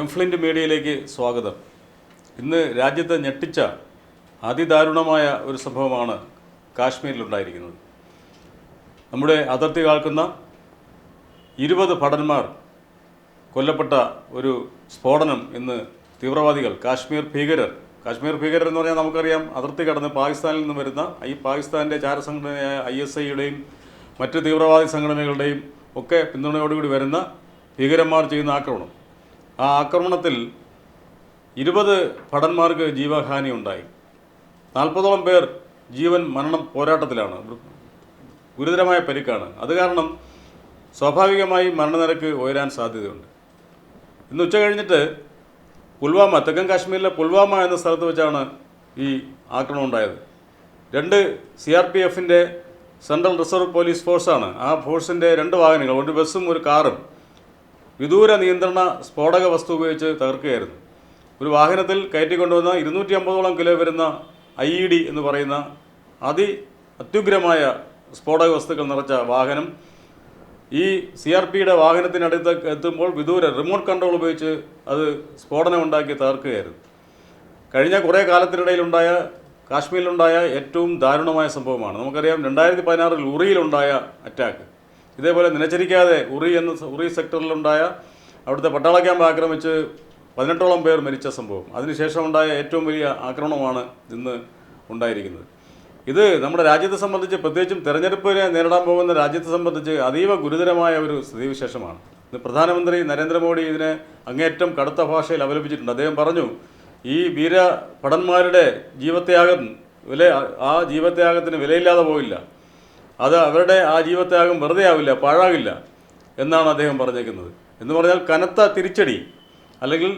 എംഫ്ലിന്റ് മീഡിയയിലേക്ക് സ്വാഗതം. ഇന്ന് രാജ്യത്തെ ഞെട്ടിച്ച അതിദാരുണമായ ഒരു സംഭവമാണ് കാശ്മീരിലുണ്ടായിരിക്കുന്നത്. നമ്മുടെ അതിർത്തി കാൽക്കുന്ന ഇരുപത് ഭടന്മാർ കൊല്ലപ്പെട്ട ഒരു സ്ഫോടനം ഇന്ന് തീവ്രവാദികൾ കാശ്മീർ ഭീകരർ കാശ്മീർ ഭീകരർ എന്ന് പറഞ്ഞാൽ നമുക്കറിയാം അതിർത്തി കടന്ന് പാകിസ്ഥാനിൽ നിന്ന് വരുന്ന ഈ പാകിസ്ഥാന്റെ ചാരസംഘടനയായ ഐ എസ് ഐയുടെയും മറ്റ് തീവ്രവാദി സംഘടനകളുടെയും ഒക്കെ പിന്തുണയോടുകൂടി വരുന്ന ഭീകരന്മാർ ചെയ്യുന്ന ആക്രമണം. ആ ആക്രമണത്തിൽ ഇരുപത് ഭടന്മാർക്ക് ജീവഹാനി ഉണ്ടായി. നാൽപ്പതോളം പേർ ജീവൻ മരണം പോരാട്ടത്തിലാണ്. ഗുരുതരമായ പരിക്കാണ്. അത് കാരണം സ്വാഭാവികമായി മരണനിരക്ക് ഉയരാൻ സാധ്യതയുണ്ട്. ഇന്ന് ഉച്ച കഴിഞ്ഞിട്ട് പുൽവാമ തെക്കൻ കാശ്മീരിലെ പുൽവാമ എന്ന സ്ഥലത്ത് വെച്ചാണ് ഈ ആക്രമണം ഉണ്ടായത്. രണ്ട് സി ആർ പി എഫിന്റെ സെൻട്രൽ റിസർവ് പോലീസ് ഫോഴ്സാണ്. ആ ഫോഴ്സിന്റെ രണ്ട് വാഹനങ്ങൾ ഒരു ബസ്സും ഒരു കാറും വിദൂര നിയന്ത്രണ സ്ഫോടക വസ്തു ഉപയോഗിച്ച് തകർക്കുകയായിരുന്നു. ഒരു വാഹനത്തിൽ കയറ്റിക്കൊണ്ടുവന്ന ഇരുന്നൂറ്റി അമ്പതോളം കിലോ വരുന്ന ഐ ഇ ഡി എന്ന് പറയുന്ന അതി അത്യുഗ്രമായ സ്ഫോടക വസ്തുക്കൾ നിറച്ച വാഹനം ഈ സി ആർ പിയുടെ വാഹനത്തിനടുത്ത് എത്തുമ്പോൾ വിദൂര റിമോട്ട് കൺട്രോൾ ഉപയോഗിച്ച് അത് സ്ഫോടനമുണ്ടാക്കി തകർക്കുകയായിരുന്നു. കഴിഞ്ഞ കുറേ കാലത്തിനിടയിലുണ്ടായ കാശ്മീരിലുണ്ടായ ഏറ്റവും ദാരുണമായ സംഭവമാണ്. നമുക്കറിയാം രണ്ടായിരത്തി പതിനാറിൽ ഉറിയിലുണ്ടായ അറ്റാക്ക്. ഇതേപോലെ നിലച്ചരിക്കാതെ ഉറി എന്ന ഉറി സെക്ടറിലുണ്ടായ അവിടുത്തെ പട്ടാള ക്യാമ്പ് ആക്രമിച്ച് പതിനെട്ടോളം പേർ മരിച്ച സംഭവം. അതിനുശേഷം ഉണ്ടായ ഏറ്റവും വലിയ ആക്രമണമാണ് ഇന്ന് ഉണ്ടായിരിക്കുന്നത്. ഇത് നമ്മുടെ രാജ്യത്തെ സംബന്ധിച്ച് പ്രത്യേകിച്ചും തെരഞ്ഞെടുപ്പിനെ നേരിടാൻ പോകുന്ന രാജ്യത്തെ സംബന്ധിച്ച് അതീവ ഗുരുതരമായ ഒരു സ്ഥിതിവിശേഷമാണ്. ഇന്ന് പ്രധാനമന്ത്രി നരേന്ദ്രമോദി ഇതിനെ അങ്ങേറ്റം കടുത്ത ഭാഷയിൽ അവലംബിച്ചിട്ടുണ്ട്. അദ്ദേഹം പറഞ്ഞു ഈ വീര ഭടന്മാരുടെ ജീവത്യാഗം വില ആ ജീവത്യാഗത്തിന് വിലയില്ലാതെ പോയില്ല അത് അവരുടെ ആ ജീവത്യാഗം വെറുതെ ആവില്ല പാഴാകില്ല എന്നാണ് അദ്ദേഹം പറഞ്ഞേക്കുന്നത്. എന്ന് പറഞ്ഞാൽ കനത്ത തിരിച്ചടി അല്ലെങ്കിൽ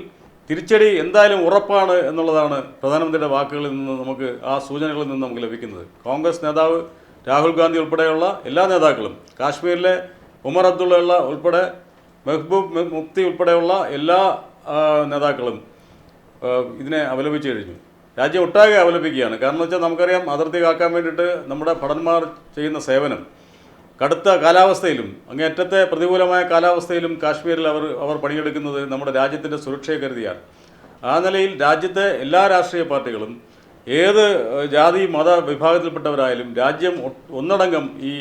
തിരിച്ചടി എന്തായാലും ഉറപ്പാണ് എന്നുള്ളതാണ് പ്രധാനമന്ത്രിയുടെ വാക്കുകളിൽ നിന്ന് നമുക്ക് ആ സൂചനകളിൽ നിന്ന് നമുക്ക് ലഭിക്കുന്നത്. കോൺഗ്രസ് നേതാവ് രാഹുൽ ഗാന്ധി ഉൾപ്പെടെയുള്ള എല്ലാ നേതാക്കളും കാശ്മീരിലെ ഉമർ അബ്ദുള്ള ഉൾപ്പെടെ മെഹ്ബൂബ് മുഫ്തി ഉൾപ്പെടെയുള്ള എല്ലാ നേതാക്കളും ഇതിനെ അപലപിച്ചു കഴിഞ്ഞു. രാജ്യം ഒട്ടാകെ അവലംബിക്കുകയാണ്. കാരണം വെച്ചാൽ നമുക്കറിയാം അതിർത്തി കാക്കാൻ വേണ്ടിയിട്ട് നമ്മുടെ ഭടന്മാർ ചെയ്യുന്ന സേവനം കടുത്ത കാലാവസ്ഥയിലും അങ്ങേയറ്റത്തെ പ്രതികൂലമായ കാലാവസ്ഥയിലും കാശ്മീരിൽ അവർ അവർ പണിയെടുക്കുന്നത് നമ്മുടെ രാജ്യത്തിന്റെ സുരക്ഷയെ കരുതിയാണ്. ആ നിലയിൽ രാജ്യത്തെ എല്ലാ രാഷ്ട്രീയ പാർട്ടികളും ഏത് ജാതി മത വിഭാഗത്തിൽപ്പെട്ടവരായാലും രാജ്യം ഒന്നടങ്കം ഈ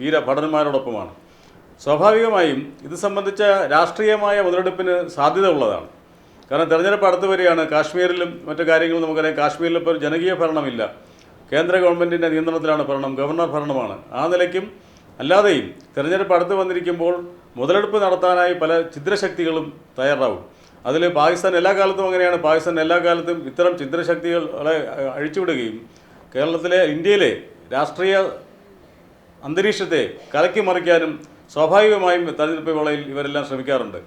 വീര ഭടന്മാരോടൊപ്പമാണ്. സ്വാഭാവികമായും ഇത് സംബന്ധിച്ച രാഷ്ട്രീയമായ മുതലെടുപ്പിന് സാധ്യത ഉള്ളതാണ്. കാരണം തെരഞ്ഞെടുപ്പ് അടുത്ത് വരികയാണ്. കാശ്മീരിലും മറ്റു കാര്യങ്ങളും നമുക്കറിയാം. കാശ്മീരിൽ ഇപ്പോൾ ജനകീയ ഭരണമില്ല. കേന്ദ്ര ഗവൺമെന്റിന്റെ നിയന്ത്രണത്തിലാണ് ഭരണം ഗവർണർ ഭരണമാണ്. ആ നിലയ്ക്കും അല്ലാതെയും തെരഞ്ഞെടുപ്പ് അടുത്ത് വന്നിരിക്കുമ്പോൾ മുതലെടുപ്പ് നടത്താനായി പല ഛിദ്രശക്തികളും തയ്യാറാവും. അതിൽ പാകിസ്ഥാൻ എല്ലാ കാലത്തും അങ്ങനെയാണ്. പാകിസ്ഥാൻ എല്ലാ കാലത്തും ഇത്തരം ഛിദ്രശക്തികളെ അഴിച്ചുവിടുകയും കേരളത്തിലെ ഇന്ത്യയിലെ രാഷ്ട്രീയ അന്തരീക്ഷത്തെ കലക്കി മറിക്കാനും സ്വാഭാവികമായും തെരഞ്ഞെടുപ്പ് വേളയിൽ ഇവരെല്ലാം ശ്രമിക്കാറുണ്ട്.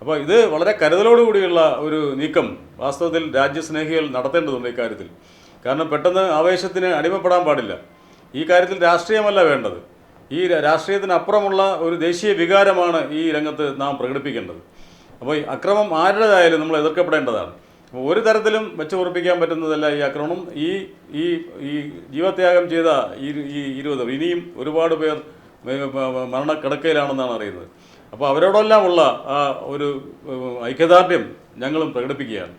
അപ്പോൾ ഇത് വളരെ കരുതലോടുകൂടിയുള്ള ഒരു നീക്കം വാസ്തവത്തിൽ രാജ്യസ്നേഹികൾ നടത്തേണ്ടതുണ്ട് ഇക്കാര്യത്തിൽ കാരണം പെട്ടെന്ന് ആവേശത്തിന് അടിമപ്പെടാൻ പാടില്ല. ഈ കാര്യത്തിൽ രാഷ്ട്രീയമല്ല വേണ്ടത്. ഈ രാഷ്ട്രീയത്തിനപ്പുറമുള്ള ഒരു ദേശീയ വികാരമാണ് ഈ രംഗത്ത് നാം പ്രകടിപ്പിക്കേണ്ടത്. അപ്പോൾ ഈ അക്രമം ആരുടേതായാലും നമ്മൾ എതിർക്കപ്പെടേണ്ടതാണ്. അപ്പോൾ ഒരു തരത്തിലും വെച്ച് ഉറപ്പിക്കാൻ പറ്റുന്നതല്ല ഈ ആക്രമണം. ഈ ഈ ഈ ജീവത്യാഗം ചെയ്ത ഈ ഈ ഇരുപത് ഇനിയും ഒരുപാട് പേർ മരണക്കിടക്കയിലാണെന്നാണ് അറിയുന്നത്. അപ്പോൾ അവരോടെല്ലാം ഉള്ള ആ ഒരു ഐക്യദാർഢ്യം ഞങ്ങളും പ്രകടിപ്പിക്കുകയാണ്.